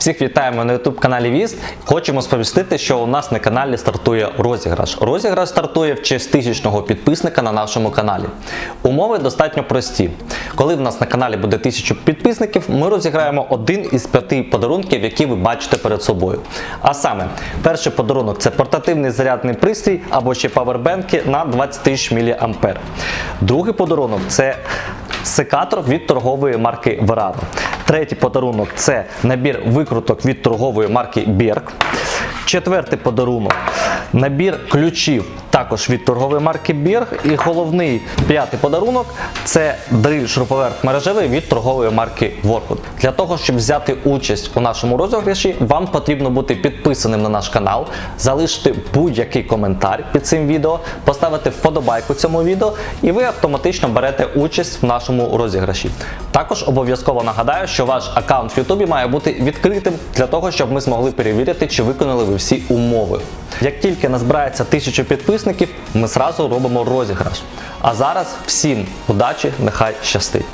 Всіх вітаємо на YouTube каналі Віст. Хочемо сповістити, що у нас на каналі стартує розіграш. Розіграш стартує в честь тисячного підписника на нашому каналі. Умови достатньо прості. Коли в нас на каналі буде тисячу підписників, ми розіграємо один із п'яти подарунків, які ви бачите перед собою. А саме, перший подарунок це портативний зарядний пристрій або ще павербенки на 20 тисяч мА. Другий подарунок це секатор від торгової марки Verano. Третій подарунок це набір викруток від торгової марки Berg. Четвертий подарунок набір ключів також від торгової марки Berg. І головний п'ятий подарунок це дриль шуруповерт мережевий від торгової марки Workwood. Для того, щоб взяти участь у нашому розіграші, вам потрібно бути підписаним на наш канал, залишити будь-який коментар під цим відео, поставити вподобайку цьому відео, і ви автоматично берете участь в нашому розіграші. Також обов'язково нагадаю, що ваш аккаунт в Ютубі має бути відкритим для того, щоб ми змогли перевірити, чи виконали ви всі умови. Як тільки назбирається тисячу підписників, ми зразу робимо розіграш. А зараз всім удачі, нехай щастить!